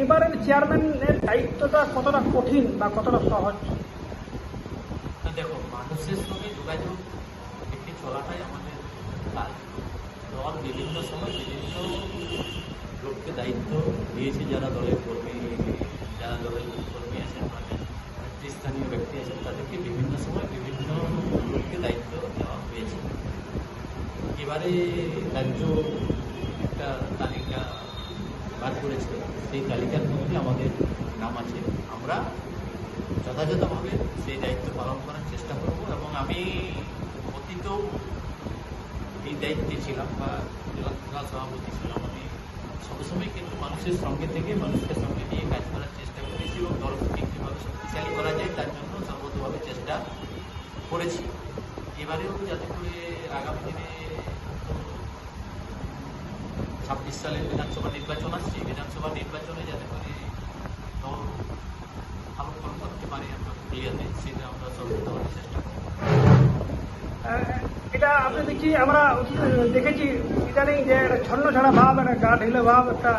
এবারের চেয়ারম্যানের দায়িত্বটা কতটা কঠিন বা কতটা সহজ? দেখো, মানুষের সঙ্গে যোগাযোগ রেখে চলাটাই আমাদের কাজ। দল বিভিন্ন সময় বিভিন্ন লোককে দায়িত্ব দিয়েছে, যারা দলের কর্মী, যারা দলের কর্মী আছেন মানে নেতৃস্থানীয় ব্যক্তি আছেন, তাদেরকে বিভিন্ন সময় বিভিন্ন লোককে দায়িত্ব দেওয়া হয়েছে। এবারে রাজ্য একটা তালিকা বার করেছে সেই তালিকার মধ্যে আমাদের নাম আছে। আমরা যথাযথভাবে সেই দায়িত্ব পালন করার চেষ্টা করব এবং আমি অতীতেও এই দায়িত্বে ছিলাম বা জেলা জেলা সভাপতি ছিলাম। আমি সবসময় কিন্তু মানুষের সঙ্গে থেকে মানুষের সঙ্গে নিয়ে কাজ করার চেষ্টা করেছি এবং দলকে কীভাবে শক্তিশালী করা যায়, তার জন্য সর্বতভাবে চেষ্টা করেছি। এবারেও যাতে করে আগামী দিনে ছাব্বিশ সালের বিধানসভা নির্বাচন আসছে বিধানসভা নির্বাচনে যাতে করে দল ভালো ফল করতে পারি, আমরা ক্লিয়ারলি সেটা আমরা সর্বতভাবে চেষ্টা করব। এটা আপনি দেখি আমরা দেখেছি ইদানিং যে ছন্ন ছাড়া ভাব, একটা গা ঢিলে ভাব, একটা,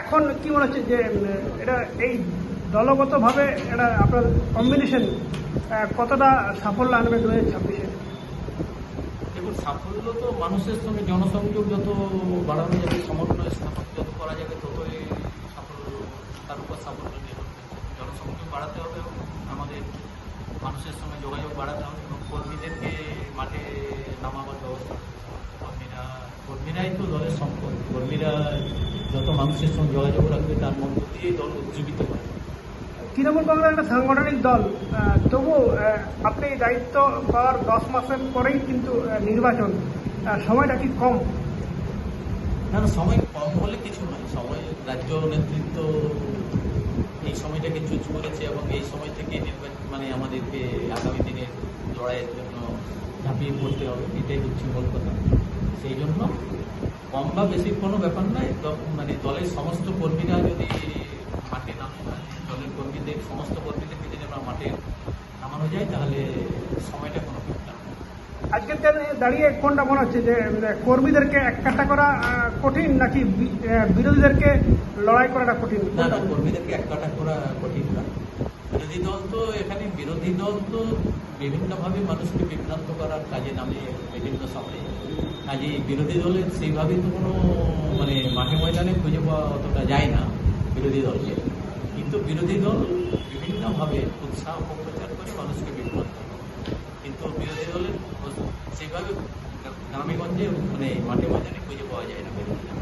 এখন কি মনে হচ্ছে যে এটা এই দলগতভাবে এটা আপনার কম্বিনেশন কতটা সাফল্য আনবে দু হাজার ছাব্বিশে? দেখুন, সাফল্য তো মানুষের সঙ্গে, জনসংযোগ যত বাড়ানো যাবে, সমন্বয় স্থাপন যত করা যাবে, ততই সাফল্য, তার উপর সাফল্য নির্ভর জনসংযোগ বাড়াতে হবে আমাদের মানুষের সঙ্গে যোগাযোগ বাড়াতে হবে এবং কর্মীদেরকে মাঠে নামাবার ব্যবস্থা কর্মীরা, কর্মীরাই তো দলের সম্পদ। কর্মীরা যত মানুষের সঙ্গে যোগাযোগ রাখবে, তার মধ্য দিয়েই দল উজ্জীবিত করে তৃণমূল কংগ্রেস একটা সাংগঠনিক দল তবু আপনি দায়িত্ব পাওয়ার দশ মাসের পরেই কিন্তু নির্বাচন সময়টা কি কম? না না, সময় কম হলে কিছু নয়। সময়, রাজ্য নেতৃত্ব এই সময়টাকে চুজ করেছে এবং এই সময় থেকে নির্বাচন মানে আমাদেরকে আগামী দিনের লড়াইয়ের জন্য ঝাঁপিয়ে পড়তে হবে, এটাই হচ্ছে মূল কথা। সেই জন্য কম বা বেশি কোনো ব্যাপার নয় মানে দলের সমস্ত কর্মীরা যদি সমস্ত কর্মীদেরকে যদি আমরা মাঠে নামানো যায় তাহলে সময়টা কোনো আজকের দাঁড়িয়ে কোনটা মনে হচ্ছে যে কর্মীদেরকে একটা করা কঠিন নাকি বিরোধীদেরকে লড়াই করাটা কঠিন? না না কর্মীদেরকে এক কাটা করা কঠিন না। বিরোধী দল তো এখানে বিরোধী দল তো বিভিন্নভাবে মানুষকে বিভ্রান্ত করার কাজে নামে বিভিন্ন সময়ে। কাজে বিরোধী দলের সেইভাবে তো কোনো মানে মাঠে ময়দানে খুঁজে পাওয়া অতটা যায় না বিরোধী দলকে। কিন্তু বিরোধী দল বিভিন্নভাবে উৎসাহ অপপ্রচার করে মানুষকে বিভ্রান্ত কিন্তু বিরোধী দলের সেইভাবে গ্রামেগঞ্জে মানে মাঠে ময়দানে খুঁজে পাওয়া যায় না। বিরোধী দল